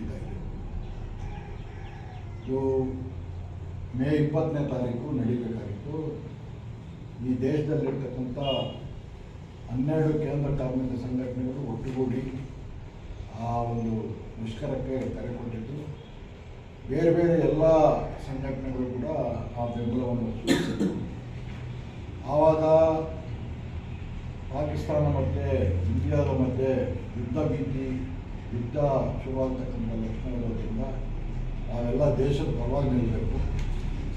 ಇದೆ ಮೇ ಇಪ್ಪತ್ತನೇ ತಾರೀಕು ನಡೀಬೇಕಾಗಿತ್ತು. ಈ ದೇಶದಲ್ಲಿರ್ತಕ್ಕಂಥ ಹನ್ನೆರಡು ಕೇಂದ್ರ ಕಾರ್ಮಿಕ ಸಂಘಟನೆಗಳು ಒಟ್ಟುಗೂಡಿ ಆ ಒಂದು ಮುಷ್ಕರಕ್ಕೆ ಕರೆ ಬೇರೆ ಬೇರೆ ಎಲ್ಲ ಸಂಘಟನೆಗಳು ಕೂಡ ಆ ಬೆಂಬಲವನ್ನು ಸೂಚಿಸಿದ್ದವು ಆವಾಗ ಪಾಕಿಸ್ತಾನ ಮತ್ತು ಇಂಡಿಯಾದ ಮಧ್ಯೆ ಯುದ್ಧ ಭೀತಿ ಯುದ್ಧ ಶುರುವಾಗ್ತಕ್ಕಂಥ ಲಕ್ಷಣ ಇರೋದ್ರಿಂದ ನಾವೆಲ್ಲ ದೇಶದ ಪರವಾಗಿ ನಿಲ್ಲಬೇಕು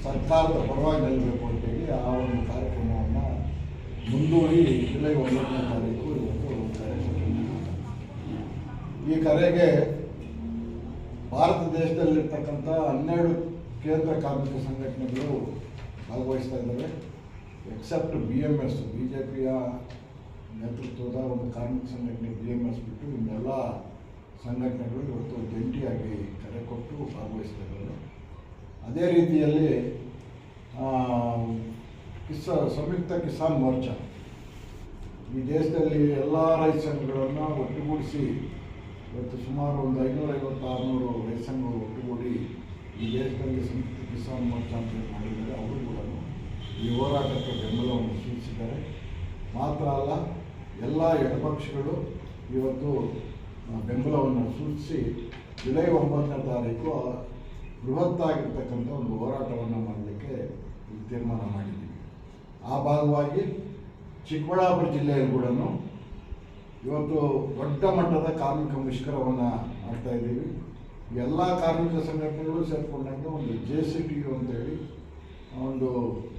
ಸರ್ಕಾರದ ಪರವಾಗಿ ನಿಲ್ಲಬೇಕು ಅಂತೇಳಿ ಆ ಒಂದು ಕಾರ್ಯಕ್ರಮವನ್ನು ಮುಂದೂಡಿ ಜುಲೈ ಒಂಬತ್ತನೇ ತಾರೀಕು ಇವತ್ತು ಈ ಕರೆಗೆ ಭಾರತ ದೇಶದಲ್ಲಿರ್ತಕ್ಕಂಥ ಹನ್ನೆರಡು ಕೇಂದ್ರ ಕಾರ್ಮಿಕ ಸಂಘಟನೆಗಳು ಭಾಗವಹಿಸ್ತಾ ಇದ್ದಾವೆ. Except B M S B J ಪಿಯ ನೇತೃತ್ವದ ಒಂದು ಕಾರ್ಮಿಕ ಸಂಘಟನೆ ಬಿ ಎಂ ಎಸ್ ಬಿಟ್ಟು ಇನ್ನೆಲ್ಲ ಸಂಘಟನೆಗಳು ಇವತ್ತು ಜಂಟಿಯಾಗಿ ಕರೆ ಕೊಟ್ಟು ಭಾಗವಹಿಸ್ತಾ ಅದೇ ರೀತಿಯಲ್ಲಿ ಕಿಸ, ಸಂಯುಕ್ತ ಕಿಸಾನ್ ಮೋರ್ಚಾ. ಈ ದೇಶದಲ್ಲಿ ಎಲ್ಲ ರೈತ ಸಂಘಗಳನ್ನು ಒಟ್ಟುಗೂಡಿಸಿ ಇವತ್ತು ಸುಮಾರು ಒಂದು ಐನೂರೈವತ್ತು ಆರುನೂರು ರೈತ ಸಂಘಗಳು ಒಟ್ಟುಗೂಡಿ ಈ ದೇಶದಲ್ಲಿ ಸಂಯುಕ್ತ ಕಿಸಾನ್ ಮೋರ್ಚಾ ಅಂತ ಮಾಡಿದ್ದಾರೆ, ಅವರು ಕೂಡ ಈ ಹೋರಾಟಕ್ಕೆ ಬೆಂಬಲವನ್ನು ಸೂಚಿಸಿದ್ದಾರೆ. ಮಾತ್ರ ಅಲ್ಲ, ಎಲ್ಲ ಎಡಪಕ್ಷಗಳು ಇವತ್ತು ಬೆಂಬಲವನ್ನು ಸೂಚಿಸಿ, ಜುಲೈ ಒಂಬತ್ತನೇ ತಾರೀಕು ಬೃಹತ್ತಾಗಿರ್ತಕ್ಕಂಥ ಒಂದು ಹೋರಾಟವನ್ನು ಮಾಡಲಿಕ್ಕೆ ತೀರ್ಮಾನ ಮಾಡಿದ್ದೀವಿ. ಆ ಭಾಗವಾಗಿ ಚಿಕ್ಕಬಳ್ಳಾಪುರ ಜಿಲ್ಲೆಯಲ್ಲಿ ಕೂಡ ಇವತ್ತು ದೊಡ್ಡ ಮಟ್ಟದ ಕಾರ್ಮಿಕ ಮುಷ್ಕರವನ್ನು ಮಾಡ್ತಾ ಇದ್ದೀವಿ. ಎಲ್ಲ ಕಾರ್ಮಿಕ ಸಂಘಟನೆಗಳು ಸೇರಿಕೊಂಡಂತೆ ಒಂದು ಜೆ ಸಿ ಟಿ ಯು ಅಂತೇಳಿ ಒಂದು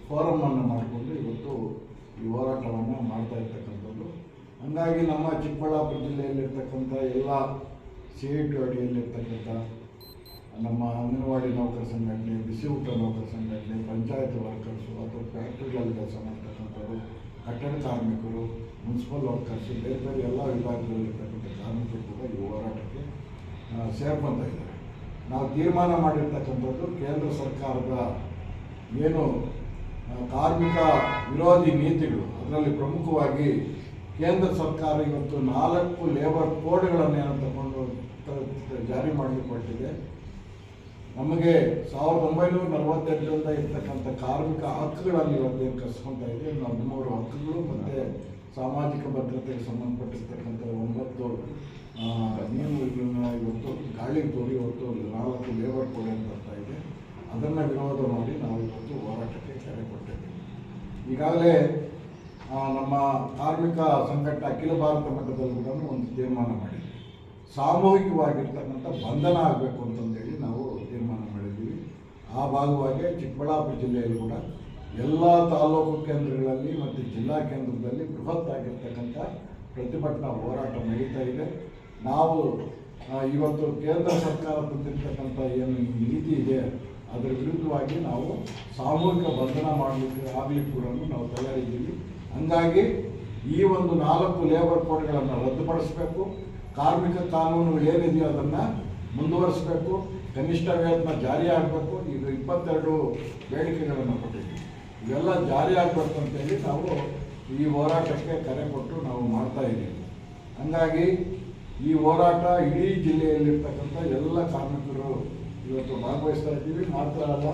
ಫೋರಮನ್ನು ಮಾಡಿಕೊಂಡು ಇವತ್ತು ಈ ಹೋರಾಟವನ್ನು ಮಾಡ್ತಾ ಇರ್ತಕ್ಕಂಥದ್ದು. ಹಂಗಾಗಿ ನಮ್ಮ ಚಿಕ್ಕಬಳ್ಳಾಪುರ ಜಿಲ್ಲೆಯಲ್ಲಿರ್ತಕ್ಕಂಥ ಎಲ್ಲ ಸಿ ಐ ಟಿ ಅಡಿಯಲ್ಲಿರ್ತಕ್ಕಂಥ ನಮ್ಮ ಅಂಗನವಾಡಿ ನೌಕರ ಸಂಘಟನೆ, ಬಿಸಿ ಊಟ ನೌಕರ ಸಂಘಟನೆ, ಪಂಚಾಯತ್ ವರ್ಕರ್ಸು ಅಥವಾ ಫ್ಯಾಕ್ಟ್ರಿಗಳಲ್ಲಿ ಕೆಲಸ ಮಾಡ್ತಕ್ಕಂಥವ್ರು, ಕಟ್ಟಡ ಕಾರ್ಮಿಕರು, ಮುನ್ಸಿಪಲ್ ವರ್ಕರ್ಸು, ಬೇರೆ ಬೇರೆ ಎಲ್ಲ ವಿಭಾಗಗಳಲ್ಲಿರ್ತಕ್ಕಂಥ ಕಾರ್ಮಿಕರು ಕೂಡ ಈ ಹೋರಾಟಕ್ಕೆ ಇದ್ದಾರೆ. ನಾವು ತೀರ್ಮಾನ ಮಾಡಿರ್ತಕ್ಕಂಥದ್ದು ಕೇಂದ್ರ ಸರ್ಕಾರದ ಏನು ಕಾರ್ಮಿಕ ವಿರೋಧಿ ನೀತಿಗಳು, ಅದರಲ್ಲಿ ಪ್ರಮುಖವಾಗಿ ಕೇಂದ್ರ ಸರ್ಕಾರ ಇವತ್ತು ನಾಲ್ಕು ಲೇಬರ್ ಕೋಡ್ಗಳನ್ನು ಏನು ತಗೊಂಡು ಜಾರಿ ಮಾಡಲಿಕ್ಕೆ ಹೊರಟಿದೆ ನಮಗೆ ಸಾವಿರದ ಒಂಬೈನೂರ ನಲವತ್ತೆಂಟರಿಂದ ಇರ್ತಕ್ಕಂಥ ಕಾರ್ಮಿಕ ಹಕ್ಕುಗಳನ್ನು ಇವತ್ತೇನು ಕಸ್ಕೊತಾ ಇದೆ, ನಾವು ಹದಿಮೂರು ಹಕ್ಕುಗಳು ಮತ್ತು ಸಾಮಾಜಿಕ ಭದ್ರತೆಗೆ ಸಂಬಂಧಪಟ್ಟಿರ್ತಕ್ಕಂಥ ಒಂಬತ್ತು ನಿಯಮಗಳನ್ನ ಇವತ್ತು ಗಾಳಿ ತೋರಿ ಇವತ್ತು ನಾಲ್ಕು ಲೇಬರ್ ಕೋಡ್ ಅಂತ ಬರ್ತಾ ಇದೆ, ಅದನ್ನು ವಿರೋಧ ಮಾಡಿ ನಾವು ಇವತ್ತು ಹೋರಾಟಕ್ಕೆ ಕರೆ ಕೊಟ್ಟಿದ್ದೀವಿ. ಈಗಾಗಲೇ ನಮ್ಮ ಧಾರ್ಮಿಕ ಸಂಘಟನೆ ಅಖಿಲ ಭಾರತ ಮಟ್ಟದಲ್ಲಿ ಕೂಡ ಒಂದು ತೀರ್ಮಾನ ಮಾಡಿದ್ವಿ. ಸಾಮೂಹಿಕವಾಗಿರ್ತಕ್ಕಂಥ ಬಂಧನ ಆಗಬೇಕು ಅಂತಂದೇಳಿ ನಾವು ತೀರ್ಮಾನ ಮಾಡಿದ್ದೀವಿ. ಆ ಭಾಗವಾಗಿ ಚಿಕ್ಕಬಳ್ಳಾಪುರ ಜಿಲ್ಲೆಯಲ್ಲಿ ಕೂಡ ಎಲ್ಲ ತಾಲೂಕು ಕೇಂದ್ರಗಳಲ್ಲಿ ಮತ್ತು ಜಿಲ್ಲಾ ಕೇಂದ್ರದಲ್ಲಿ ಬೃಹತ್ ಆಗಿರ್ತಕ್ಕಂಥ ಪ್ರತಿಭಟನಾ ಹೋರಾಟ ನಡೀತಾ ಇದೆ. ನಾವು ಇವತ್ತು ಕೇಂದ್ರ ಸರ್ಕಾರ ತಂದಿರ್ತಕ್ಕಂಥ ಏನು ನೀತಿ ಇದೆ, ಅದರ ವಿರುದ್ಧವಾಗಿ ನಾವು ಸಾಮೂಹಿಕ ಬಂಧನ ಮಾಡಲಿಕ್ಕೆ ಆಗಲಿ ಕೂಡ ನಾವು ತಯಾರಿದ್ದೀವಿ. ಹಂಗಾಗಿ ಈ ಒಂದು ನಾಲ್ಕು ಲೇಬರ್ ಕೋಡ್ಗಳನ್ನು ರದ್ದುಪಡಿಸಬೇಕು. ಕಾರ್ಮಿಕ ಕಾನೂನು ಏನಿದೆಯೋ ಅದನ್ನು ಮುಂದುವರಿಸಬೇಕು. ಕನಿಷ್ಠ ವೇತನ ಜಾರಿ ಆಗಬೇಕು. ಇದು ಇಪ್ಪತ್ತೆರಡು ಬೇಡಿಕೆಗಳನ್ನು ಕೊಟ್ಟಿದ್ದೀವಿ. ಇವೆಲ್ಲ ಜಾರಿ ಆಗಬೇಕು ಅಂತೇಳಿ ನಾವು ಈ ಹೋರಾಟಕ್ಕೆ ಕರೆ ಕೊಟ್ಟು ನಾವು ಮಾಡ್ತಾ ಇದ್ದೀವಿ. ಹಂಗಾಗಿ ಈ ಹೋರಾಟ ಇಡೀ ಜಿಲ್ಲೆಯಲ್ಲಿರ್ತಕ್ಕಂಥ ಎಲ್ಲ ಕಾರ್ಮಿಕರು ಇವತ್ತು ಭಾಗವಹಿಸ್ತಾ ಇದ್ದೀವಿ. ಮಾತ್ರ ಅಲ್ಲ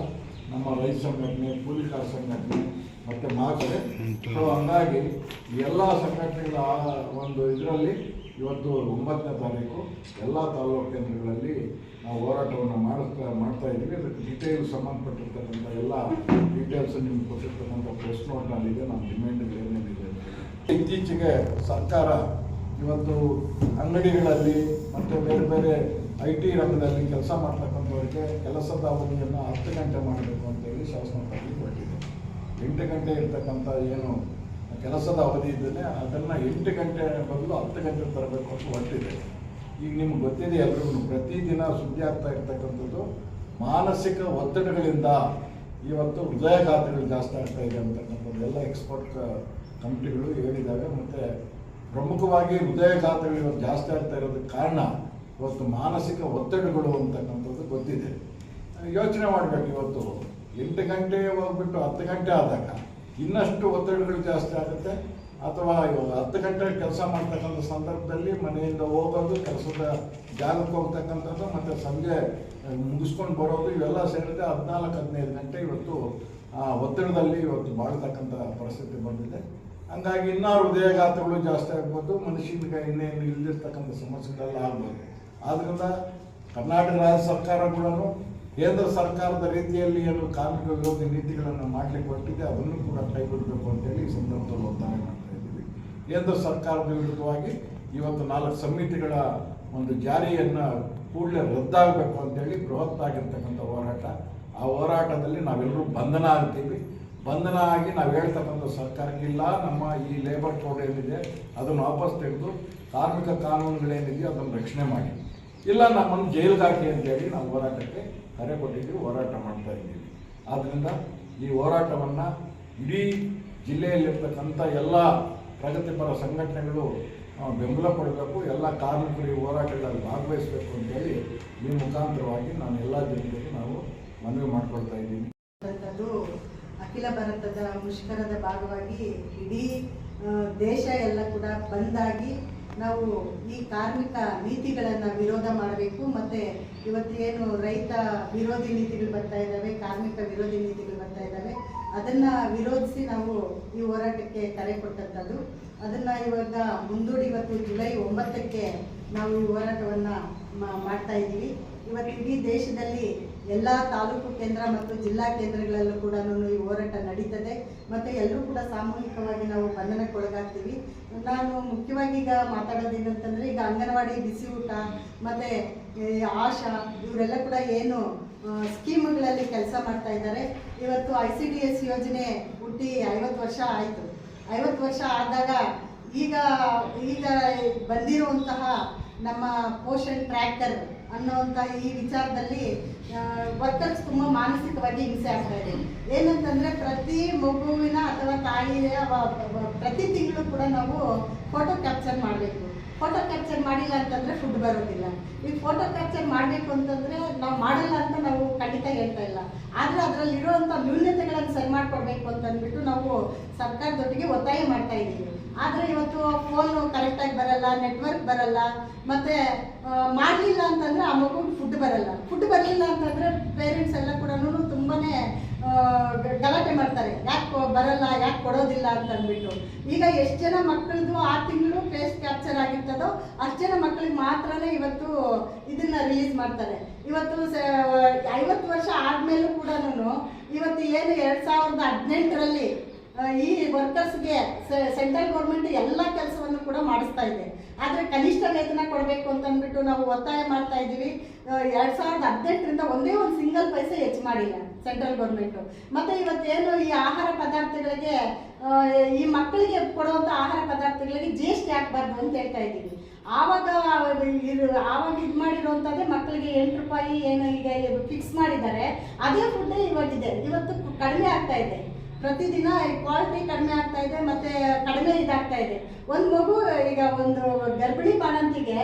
ನಮ್ಮ ರೈತ ಸಂಘಟನೆ ಕೂಲಿಕಾರ ಸಂಘಟನೆ ಮತ್ತು ಮಾತ್ರೆ ಸೊ ಹಂಗಾಗಿ ಎಲ್ಲ ಸಂಘಟನೆಗಳ ಒಂದು ಇದರಲ್ಲಿ ಇವತ್ತು ಒಂಬತ್ತನೇ ತಾರೀಕು ಎಲ್ಲ ತಾಲೂಕು ಕೇಂದ್ರಗಳಲ್ಲಿ ನಾವು ಹೋರಾಟವನ್ನು ಮಾಡಿಸ್ತಾ, ಮಾಡ್ತಾ ಇದ್ದೀವಿ. ಅದಕ್ಕೆ ಡೀಟೇಲ್ಸ್ ಸಂಬಂಧಪಟ್ಟಿರ್ತಕ್ಕಂಥ ಎಲ್ಲ ಡೀಟೇಲ್ಸ್ ನಿಮ್ಗೆ ಕೊಟ್ಟಿರ್ತಕ್ಕಂಥ ಪ್ರೆಸ್ ನೋಟ್ನಲ್ಲಿದೆ ನಮ್ಮ ಡಿಮ್ಯಾಂಡ್ಗಳು ಏನೇನಿದೆ. ಇತ್ತೀಚೆಗೆ ಸರ್ಕಾರ ಇವತ್ತು ಅಂಗಡಿಗಳಲ್ಲಿ ಮತ್ತು ಬೇರೆ ಬೇರೆ ಐ ಟಿ ರಂಗದಲ್ಲಿ ಕೆಲಸ ಮಾಡ್ತಕ್ಕಂಥವ್ರಿಗೆ ಕೆಲಸದ ಅವಧಿಯನ್ನು ಹತ್ತು ಗಂಟೆ ಮಾಡಬೇಕು ಅಂತೇಳಿ ಶಾಸನ ಎಂಟು ಗಂಟೆ ಇರ್ತಕ್ಕಂಥ ಏನು ಕೆಲಸದ ಅವಧಿ ಇದ್ದರೆ ಅದನ್ನು ಎಂಟು ಗಂಟೆ ಬದಲು ಹತ್ತು ಗಂಟೆ ತರಬೇಕು ಅಂತ ಹೊರಟಿದೆ. ಈಗ ನಿಮ್ಗೆ ಗೊತ್ತಿದೆ ಎಲ್ರಿಗೂ ಪ್ರತಿದಿನ ಸುದ್ದಿ ಆಗ್ತಾ ಇರ್ತಕ್ಕಂಥದ್ದು ಮಾನಸಿಕ ಒತ್ತಡಗಳಿಂದ ಇವತ್ತು ಹೃದಯಾಘಾತಗಳು ಜಾಸ್ತಿ ಆಗ್ತಾ ಇದೆ ಅಂತಕ್ಕಂಥದ್ದು ಎಲ್ಲ ಎಕ್ಸ್ಪರ್ಟ್ ಕಂಪ್ನಿಗಳು ಹೇಳಿದ್ದಾವೆ ಮತ್ತು ಪ್ರಮುಖವಾಗಿ ಹೃದಯಾಘಾತಗಳು ಇವತ್ತು ಜಾಸ್ತಿ ಆಗ್ತಾ ಇರೋದಕ್ಕೆ ಕಾರಣ ಇವತ್ತು ಮಾನಸಿಕ ಒತ್ತಡಗಳು ಅಂತಕ್ಕಂಥದ್ದು ಗೊತ್ತಿದೆ. ಯೋಚನೆ ಮಾಡಬೇಕು ಇವತ್ತು. ಎಂಟು ಗಂಟೆ ಹೋಗ್ಬಿಟ್ಟು ಹತ್ತು ಗಂಟೆ ಆದಾಗ ಇನ್ನಷ್ಟು ಒತ್ತಡಗಳು ಜಾಸ್ತಿ ಆಗುತ್ತೆ. ಅಥವಾ ಇವಾಗ ಹತ್ತು ಗಂಟೆ ಕೆಲಸ ಮಾಡ್ತಕ್ಕಂಥ ಸಂದರ್ಭದಲ್ಲಿ ಮನೆಯಿಂದ ಹೋಗೋದು, ಕೆಲಸದ ಜಾಗಕ್ಕೆ ಹೋಗ್ತಕ್ಕಂಥದ್ದು, ಮತ್ತು ಸಂಜೆ ಮುಗಿಸ್ಕೊಂಡು ಬರೋದು, ಇವೆಲ್ಲ ಸೇರಿದ್ರೆ ಹದಿನಾಲ್ಕು, ಹದಿನೈದು ಗಂಟೆ ಇವತ್ತು, ಆ, ಒತ್ತಡದಲ್ಲಿ ಇವತ್ತು ಬಾಳ್ತಕ್ಕಂಥ ಪರಿಸ್ಥಿತಿ ಬಂದಿದೆ. ಹಂಗಾಗಿ ಇನ್ನೂ ಹೃದಯಘಾತಗಳು ಜಾಸ್ತಿ ಆಗ್ಬೋದು ಮನುಷ್ಯನಿಗೆ ಇನ್ನೇನು ಇಲ್ದಿರ್ತಕ್ಕಂಥ ಸಮಸ್ಯೆಗಳೆಲ್ಲ ಆಗ್ಬೋದು. ಆದ್ದರಿಂದ ಕರ್ನಾಟಕ ರಾಜ್ಯ ಸರ್ಕಾರ ಕೂಡ ಕೇಂದ್ರ ಸರ್ಕಾರದ ರೀತಿಯಲ್ಲಿ ಏನು ಕಾರ್ಮಿಕ ವಿರೋಧಿ ನೀತಿಗಳನ್ನು ಮಾಡಲಿಕ್ಕೆ ಹೊರಟಿದೆ, ಅದನ್ನು ಕೂಡ ಕೈಬಿಡಬೇಕು ಅಂತೇಳಿ ಈ ಸಂದರ್ಭದಲ್ಲಿ ಒತ್ತಾಯ ಮಾಡ್ತಾ ಇದ್ದೀವಿ. ಕೇಂದ್ರ ಸರ್ಕಾರದ ವಿರುದ್ಧವಾಗಿ ಇವತ್ತು ನಾಲ್ಕು ಸಮಿತಿಗಳ ಒಂದು ಜಾರಿಯನ್ನು ಕೂಡಲೇ ರದ್ದಾಗಬೇಕು ಅಂತೇಳಿ ಬೃಹತ್ ಆಗಿರ್ತಕ್ಕಂಥ ಹೋರಾಟ. ಆ ಹೋರಾಟದಲ್ಲಿ ನಾವೆಲ್ಲರೂ ಬಂಧನ ಆಗ್ತೀವಿ. ಬಂಧನ ಆಗಿ ನಾವು ಹೇಳ್ತಕ್ಕಂಥ ಸರ್ಕಾರಕ್ಕೆ ಇಲ್ಲ, ನಮ್ಮ ಈ ಲೇಬರ್ ಕೋಡ್ ಏನಿದೆ, ಅದನ್ನು ವಾಪಸ್ ತೆಗೆದು ಕಾರ್ಮಿಕ ಕಾನೂನುಗಳೇನಿದೆಯೋ ಅದನ್ನು ರಕ್ಷಣೆ ಮಾಡಿ. ಇಲ್ಲ, ನಮ್ಮನ್ನು ಜೈಲಿಗೆ ಹಾಕಿ ಅಂತೇಳಿ ನಾವು ಹೋರಾಟಕ್ಕೆ ಕರೆ ಕೊಟ್ಟಿದ್ದು ಹೋರಾಟ ಮಾಡ್ತಾ ಇದ್ದೀವಿ. ಆದ್ದರಿಂದ ಈ ಹೋರಾಟವನ್ನು ಇಡೀ ಜಿಲ್ಲೆಯಲ್ಲಿರ್ತಕ್ಕಂಥ ಎಲ್ಲ ಪ್ರಗತಿಪರ ಸಂಘಟನೆಗಳು ಬೆಂಬಲ ಕೊಡಬೇಕು, ಎಲ್ಲ ಕಾರ್ಮಿಕರು ಈ ಹೋರಾಟಗಳಲ್ಲಿ ಭಾಗವಹಿಸಬೇಕು ಅಂತೇಳಿ ಈ ಮುಖಾಂತರವಾಗಿ ನಾನು ಎಲ್ಲ ಜನರಿಗೆ ನಾವು ಮನವಿ ಮಾಡ್ಕೊಳ್ತಾ ಇದ್ದೀನಿ. ಅಖಿಲ ಭಾರತದ ಮುಷ್ಕರದ ಭಾಗವಾಗಿ ಇಡೀ ದೇಶ ಎಲ್ಲ ಕೂಡ ಬಂದಾಗಿ ನಾವು ಈ ಕಾರ್ಮಿಕ ನೀತಿಗಳನ್ನು ವಿರೋಧ ಮಾಡಬೇಕು, ಮತ್ತು ಇವತ್ತೇನು ರೈತ ವಿರೋಧಿ ನೀತಿಗಳು ಬರ್ತಾ ಇದ್ದಾವೆ ಕಾರ್ಮಿಕ ವಿರೋಧಿ ನೀತಿಗಳು ಬರ್ತಾ ಇದ್ದಾವೆ ಅದನ್ನು ವಿರೋಧಿಸಿ ನಾವು ಈ ಹೋರಾಟಕ್ಕೆ ಕರೆ ಕೊಟ್ಟಂಥದ್ದು. ಅದನ್ನು ಇವಾಗ ಮುಂದೂಡಿ ಇವತ್ತು ಜುಲೈ ಒಂಬತ್ತಕ್ಕೆ ನಾವು ಈ ಹೋರಾಟವನ್ನು ಮಾಡ್ತಾ ಇದ್ದೀವಿ. ಇವತ್ತು ಇಡೀ ದೇಶದಲ್ಲಿ ಎಲ್ಲ ತಾಲೂಕು ಕೇಂದ್ರ ಮತ್ತು ಜಿಲ್ಲಾ ಕೇಂದ್ರಗಳಲ್ಲೂ ಕೂಡ ಈ ಹೋರಾಟ ನಡೀತದೆ. ಮತ್ತು ಎಲ್ಲರೂ ಕೂಡ ಸಾಮೂಹಿಕವಾಗಿ ನಾವು ಬಂಧನಕ್ಕೊಳಗಾಗ್ತೀವಿ. ನಾನು ಮುಖ್ಯವಾಗಿ ಈಗ ಮಾತಾಡೋದೇನಂತಂದರೆ, ಈಗ ಅಂಗನವಾಡಿ ಬಿಸಿ ಊಟ ಮತ್ತು ಆಶಾ, ಇವರೆಲ್ಲ ಕೂಡ ಏನು ಸ್ಕೀಮ್ಗಳಲ್ಲಿ ಕೆಲಸ ಮಾಡ್ತಾ ಇದ್ದಾರೆ. ಇವತ್ತು ಐ ಸಿ ಡಿ ಎಸ್ ಯೋಜನೆ ಹುಟ್ಟಿ ಐವತ್ತು ವರ್ಷ ಆಯಿತು. ಐವತ್ತು ವರ್ಷ ಆದಾಗ ಈಗ ಈಗ ಬಂದಿರುವಂತಹ ನಮ್ಮ ಪೋಷಣ್ ಟ್ರ್ಯಾಕರ್ ಅನ್ನುವಂಥ ಈ ವಿಚಾರದಲ್ಲಿ ವರ್ಕರ್ಸ್ ತುಂಬ ಮಾನಸಿಕವಾಗಿ ಹಿಂಸೆ ಆಗ್ತಾ ಇದೆ. ಏನಂತಂದ್ರೆ, ಪ್ರತಿ ಮಗುವಿನ ಅಥವಾ ತಾಯಿಯ ಪ್ರತಿ ತಿಂಗಳು ಕೂಡ ನಾವು ಫೋಟೋ ಕ್ಯಾಪ್ಚರ್ ಮಾಡಬೇಕು. ಫೋಟೋ ಕ್ಯಾಪ್ಚರ್ ಮಾಡಿಲ್ಲ ಅಂತಂದ್ರೆ ಫುಡ್ ಬರೋದಿಲ್ಲ. ಈ ಫೋಟೋ ಕ್ಯಾಪ್ಚರ್ ಮಾಡಬೇಕು ಅಂತಂದ್ರೆ ನಾವು ಮಾಡಲ್ಲ ಅಂತ ನಾವು ಖಂಡಿತ ಹೇಳ್ತಾ ಇಲ್ಲ. ಆದ್ರೆ ಅದರಲ್ಲಿ ಇರುವಂತ ನ್ಯೂನತೆಗಳನ್ನು ಸರಿ ಮಾಡ್ಕೊಡ್ಬೇಕು ಅಂತ ಅಂದ್ಬಿಟ್ಟು ನಾವು ಸರ್ಕಾರದೊಟ್ಟಿಗೆ ಒತ್ತಾಯ ಮಾಡ್ತಾ ಇದ್ದೀವಿ. ಆದ್ರೆ ಇವತ್ತು ಫೋನ್ ಕರೆಕ್ಟಾಗಿ ಬರಲ್ಲ ನೆಟ್ವರ್ಕ್ ಬರಲ್ಲ, ಮತ್ತೆ ಮಾಡಲಿಲ್ಲ ಅಂತಂದ್ರೆ ಆ ಮಗುಗೆ ಫುಡ್ ಬರಲ್ಲ. ಫುಡ್ ಬರಲಿಲ್ಲ ಅಂತಂದ್ರೆ ಪೇರೆಂಟ್ಸ್ ಎಲ್ಲ ಕೂಡ ಗ- ಗಲಾಟೆ ಮಾಡ್ತಾರೆ. ಯಾಕೆ ಬರಲ್ಲ, ಯಾಕೆ ಕೊಡೋದಿಲ್ಲ ಅಂತ ಅಂದ್ಬಿಟ್ಟು. ಈಗ ಎಷ್ಟು ಜನ ಮಕ್ಕಳದು ಆ ತಿಂಗಳು ಫೇಸ್ ಕ್ಯಾಪ್ಚರ್ ಆಗಿರ್ತದೋ, ಅಷ್ಟು ಜನ ಮಕ್ಕಳಿಗೆ ಮಾತ್ರನೇ ಇವತ್ತು ಇದನ್ನ ರಿಲೀಸ್ ಮಾಡ್ತಾರೆ. ಇವತ್ತು ಐವತ್ತು ವರ್ಷ ಆದಮೇಲೂ ಕೂಡ ಇವತ್ತು ಏನು ಎರಡ್ ಸಾವಿರದ ಹದಿನೆಂಟರಲ್ಲಿ ಈ ವರ್ಕರ್ಸ್ಗೆ ಸೆಂಟ್ರಲ್ ಗೌರ್ಮೆಂಟ್ ಎಲ್ಲ ಕೆಲಸವನ್ನು ಕೂಡ ಮಾಡಿಸ್ತಾ ಇದೆ. ಆದರೆ ಕನಿಷ್ಠ ವೇತನ ಕೊಡಬೇಕು ಅಂತ ಅಂದ್ಬಿಟ್ಟು ನಾವು ಒತ್ತಾಯ ಮಾಡ್ತಾ ಇದ್ದೀವಿ. ಎರಡು ಸಾವಿರದ ಹದಿನೆಂಟರಿಂದ ಒಂದೇ ಒಂದು ಸಿಂಗಲ್ ಪೈಸೆ ಹೆಚ್ಚು ಮಾಡಿಲ್ಲ ಸೆಂಟ್ರಲ್ ಗೌರ್ಮೆಂಟು ಮತ್ತು ಇವತ್ತೇನು ಈ ಆಹಾರ ಪದಾರ್ಥಗಳಿಗೆ ಈ ಮಕ್ಕಳಿಗೆ ಕೊಡುವಂಥ ಆಹಾರ ಪದಾರ್ಥಗಳಿಗೆ ಜಿ ಎಸ್ ಟಿ ಅಂತ ಹೇಳ್ತಾ ಇದ್ದೀವಿ. ಆವಾಗ ಆವಾಗ ಇದು ಮಾಡಿರುವಂಥದ್ದೇ ಮಕ್ಕಳಿಗೆ ಎಂಟು ರೂಪಾಯಿ ಏನು ಈಗ ಫಿಕ್ಸ್ ಮಾಡಿದ್ದಾರೆ. ಅದೇ ಫುಡ್ಡೇ ಇವಾಗಿದೆ ಇವತ್ತು ಕಡಿಮೆ ಆಗ್ತಾ ಇದೆ. ಪ್ರತಿದಿನ ಕ್ವಾಲಿಟಿ ಕಡಿಮೆ ಆಗ್ತಾ ಇದೆ, ಮತ್ತೆ ಕಡಿಮೆ ಇದಾಗ್ತಾ ಇದೆ. ಒಂದು ಮಗು, ಈಗ ಒಂದು ಗರ್ಭಿಣಿ ಬಾಣಂತಿಗೆ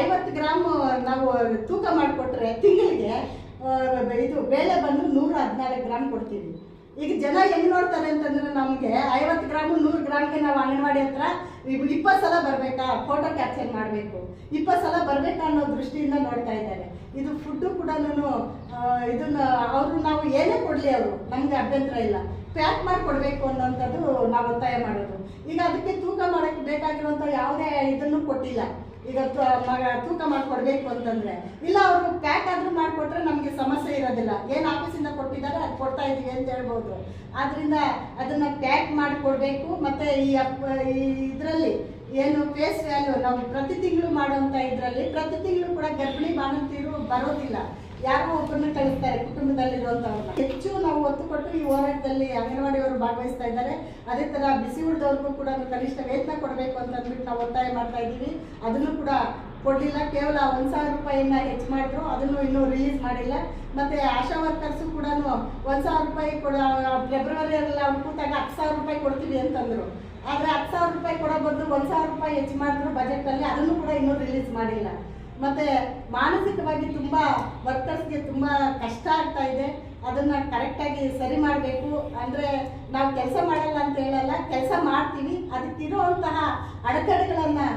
ಐವತ್ತು ಗ್ರಾಮ್, ನಾವು ತೂಕ ಮಾಡಿಕೊಟ್ರೆ ತಿಂಗಳಿಗೆ ಇದು ಬೇಳೆ ಬಂದು ನೂರ ಹದಿನಾಲ್ಕು ಗ್ರಾಮ್ ಕೊಡ್ತೀವಿ. ಈಗ ಜನ ಹೆಂಗ್ ನೋಡ್ತಾರೆ ಅಂತಂದ್ರೆ ನಮಗೆ ಐವತ್ತು ಗ್ರಾಮು, ನೂರು ಗ್ರಾಮ್ಗೆ ನಾವು ಅಂಗನವಾಡಿ ಹತ್ರ ಇಪ್ಪತ್ತು ಸಲ ಬರಬೇಕಾ? ಫೋಟೋ ಕ್ಯಾಪ್ಚರ್ ಮಾಡಬೇಕು. ಇಪ್ಪತ್ತು ಸಲ ಬರಬೇಕಾ ಅನ್ನೋ ದೃಷ್ಟಿಯಿಂದ ನೋಡ್ತಾ ಇದ್ದಾರೆ. ಇದು ಫುಡ್ಡು ಕೂಡ ಇದನ್ನ ಅವರು ನಾವು ಏನೇ ಕೊಡಲಿ ಅವರು, ನಮ್ಗೆ ಅಭ್ಯಂತರ ಇಲ್ಲ. ಪ್ಯಾಕ್ ಮಾಡಿ ಕೊಡಬೇಕು ಅನ್ನೋಂಥದ್ದು ನಾವು ಒತ್ತಾಯ ಮಾಡೋದು. ಈಗ ಅದಕ್ಕೆ ತೂಕ ಮಾಡೋಕ್ಕೆ ಬೇಕಾಗಿರುವಂಥ ಯಾವುದೇ ಇದನ್ನು ಕೊಟ್ಟಿಲ್ಲ. ಈಗ ಮಗ ತೂಕ ಮಾಡಿಕೊಡ್ಬೇಕು ಅಂತಂದರೆ. ಇಲ್ಲ, ಅವರು ಪ್ಯಾಕ್ ಆದರೂ ಮಾಡಿಕೊಟ್ರೆ ನಮಗೆ ಸಮಸ್ಯೆ ಇರೋದಿಲ್ಲ. ಏನು ಆಫೀಸಿಂದ ಕೊಟ್ಟಿದ್ದಾರೆ, ಅದು ಕೊಡ್ತಾ ಇದೀವಿ ಅಂತ ಹೇಳ್ಬೋದು. ಆದ್ದರಿಂದ ಅದನ್ನು ಪ್ಯಾಕ್ ಮಾಡಿಕೊಡ್ಬೇಕು. ಮತ್ತು ಈ ಇದರಲ್ಲಿ ಏನು ಫೇಸ್ ವ್ಯಾಲ್ಯೂ ನಾವು ಪ್ರತಿ ತಿಂಗಳು ಮಾಡುವಂಥ ಇದರಲ್ಲಿ ಪ್ರತಿ ತಿಂಗಳು ಕೂಡ ಗರ್ಭಿಣಿ ಬಾಣಂತಿರು ಬರೋದಿಲ್ಲ. ಯಾರೋ ಒಬ್ಬರನ್ನ ಕಳಿಸ್ತಾರೆ ಕುಟುಂಬದಲ್ಲಿರುವಂಥವ್ರನ್ನ ಹೆಚ್ಚು ನಾವು ಒತ್ತು ಕೊಟ್ಟು ಈ ಹೋರಾಟದಲ್ಲಿ ಅಂಗನವಾಡಿಯವರು ಭಾಗವಹಿಸ್ತಾ ಇದ್ದಾರೆ. ಅದೇ ತರ ಬಿಸಿ ಉಳಿದವ್ರಿಗೂ ಕೂಡ ಕನಿಷ್ಠ ವೇತನ ಕೊಡಬೇಕು ಅಂತ ಅಂದ್ಬಿಟ್ಟು ನಾವು ಒತ್ತಾಯ ಮಾಡ್ತಾ ಇದ್ದೀವಿ. ಅದನ್ನು ಕೂಡ ಕೊಡಲಿಲ್ಲ. ಕೇವಲ ಒಂದು ಸಾವಿರ ರೂಪಾಯಿಯನ್ನ ಹೆಚ್ಚು ಮಾಡಿದ್ರು, ಅದನ್ನು ಇನ್ನೂ ರಿಲೀಸ್ ಮಾಡಿಲ್ಲ. ಮತ್ತೆ ಆಶಾ ವರ್ಕರ್ಸು ಕೂಡ ಒಂದು ಸಾವಿರ ರೂಪಾಯಿ ಕೊಡ ಫೆಬ್ರವರಿಯಲ್ಲ ಕೂತಾಗ ಹತ್ತು ಸಾವಿರ ರೂಪಾಯಿ ಕೊಡ್ತೀವಿ ಅಂತಂದ್ರು. ಆದರೆ ಹತ್ತು ಸಾವಿರ ರೂಪಾಯಿ ಕೊಡೋ ಬದಲು ಒಂದು ಸಾವಿರ ರೂಪಾಯಿ ಹೆಚ್ಚು ಮಾಡಿದ್ರು ಬಜೆಟಲ್ಲಿ ಅದನ್ನು ಕೂಡ ಇನ್ನೂ ರಿಲೀಸ್ ಮಾಡಿಲ್ಲ. ಮತ್ತೆ ಮಾನಸಿಕವಾಗಿ ತುಂಬ ವರ್ಕರ್ಸ್ಗೆ ತುಂಬ ಕಷ್ಟ ಆಗ್ತಾ ಇದೆ. ಅದನ್ನ ಕರೆಕ್ಟಾಗಿ ಸರಿ ಮಾಡಬೇಕು. ಅಂದರೆ ನಾವು ಕೆಲಸ ಮಾಡಲ್ಲ ಅಂತ ಹೇಳಲ್ಲ, ಕೆಲಸ ಮಾಡ್ತೀವಿ. ಅದಕ್ಕಿರುವಂತಹ ಅಡೆತಡೆಗಳನ್ನು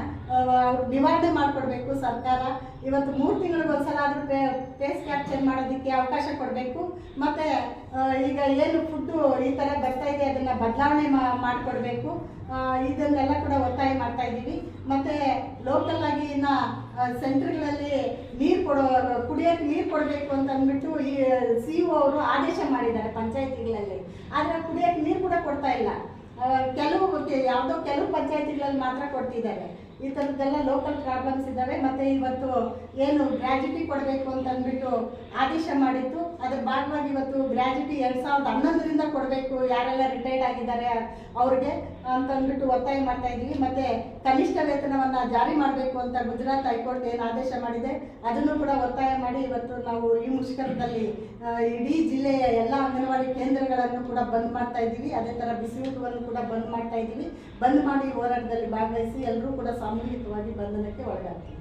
ನಿವಾರಣೆ ಮಾಡಿಕೊಡ್ಬೇಕು ಸರ್ಕಾರ. ಇವತ್ತು ಮೂರು ತಿಂಗಳಿಗೆ ಒಂದ್ಸಲ ಆದರೂ ಪೇಸ್ ಕ್ಯಾಪ್ಚರ್ ಮಾಡೋದಕ್ಕೆ ಅವಕಾಶ ಕೊಡಬೇಕು. ಮತ್ತು ಈಗ ಏನು ಫುಡ್ಡು ಈ ಥರ ಬರ್ತಾ ಇದೆ, ಅದನ್ನು ಬದಲಾವಣೆ ಮಾಡಿಕೊಡ್ಬೇಕು. ಇದನ್ನೆಲ್ಲ ಕೂಡ ಒತ್ತಾಯ ಮಾಡ್ತಾ ಇದ್ದೀವಿ. ಮತ್ತು ಲೋಕಲ್ ಆಗಿ ಇನ್ನು ಸೆಂಟ್ರ್ಗಳಲ್ಲಿ ನೀರು ಕೊಡೋ, ಕುಡಿಯೋಕ್ಕೆ ನೀರು ಕೊಡಬೇಕು ಅಂತ ಅಂದ್ಬಿಟ್ಟು ಈ ಸಿ ಒ ಅವರು ಆದೇಶ ಮಾಡಿದ್ದಾರೆ ಪಂಚಾಯತಿಗಳಲ್ಲಿ. ಆದರೆ ಕುಡಿಯೋಕ್ಕೆ ನೀರು ಕೂಡ ಕೊಡ್ತಾ ಇಲ್ಲ. ಕೆಲವು ಯಾವುದೋ ಕೆಲವು ಪಂಚಾಯತಿಗಳಲ್ಲಿ ಮಾತ್ರ ಕೊಡ್ತಿದ್ದಾರೆ. ಈ ಥರದ್ದೆಲ್ಲ ಲೋಕಲ್ ಪ್ರಾಬ್ಲಮ್ಸ್ ಇದ್ದಾವೆ. ಮತ್ತು ಇವತ್ತು ಏನು ಗ್ರ್ಯಾಜುಟಿ ಕೊಡಬೇಕು ಅಂತ ಅಂದ್ಬಿಟ್ಟು ಆದೇಶ ಮಾಡಿತ್ತು ಅದ್ರ ಭಾಗವಾಗಿ ಇವತ್ತು ಗ್ರ್ಯಾಜುಟಿ ಎರಡು ಸಾವಿರದ ಹನ್ನೊಂದರಿಂದ ಕೊಡಬೇಕು ಯಾರೆಲ್ಲ ರಿಟೈರ್ಡ್ ಆಗಿದ್ದಾರೆ ಅವ್ರಿಗೆ. ಅಂತ ಅಂದ್ಬಿಟ್ಟು ಒತ್ತಾಯ ಮಾಡ್ತಾ ಇದ್ದೀವಿ. ಮತ್ತೆ ಕನಿಷ್ಠ ವೇತನವನ್ನು ಜಾರಿ ಮಾಡಬೇಕು ಅಂತ ಗುಜರಾತ್ ಹೈಕೋರ್ಟ್ ಏನು ಆದೇಶ ಮಾಡಿದೆ, ಅದನ್ನು ಕೂಡ ಒತ್ತಾಯ ಮಾಡಿ ಇವತ್ತು ನಾವು ಈ ಮುಷ್ಕರದಲ್ಲಿ ಇಡೀ ಜಿಲ್ಲೆಯ ಎಲ್ಲ ಅಂಗನವಾಡಿ ಕೇಂದ್ರಗಳನ್ನು ಕೂಡ ಬಂದ್ ಮಾಡ್ತಾ ಇದ್ದೀವಿ. ಅದೇ ಥರ ಬಿಸಿಯೂಟವನ್ನು ಕೂಡ ಬಂದ್ ಮಾಡ್ತಾ ಇದ್ದೀವಿ. ಬಂದ್ ಮಾಡಿ ಹೋರಾಟದಲ್ಲಿ ಭಾಗವಹಿಸಿ ಎಲ್ಲರೂ ಕೂಡ ಸಾಮೂಹಿಕವಾಗಿ ಬಂಧನಕ್ಕೆ ಒಳಗಾಗ್ತೀವಿ.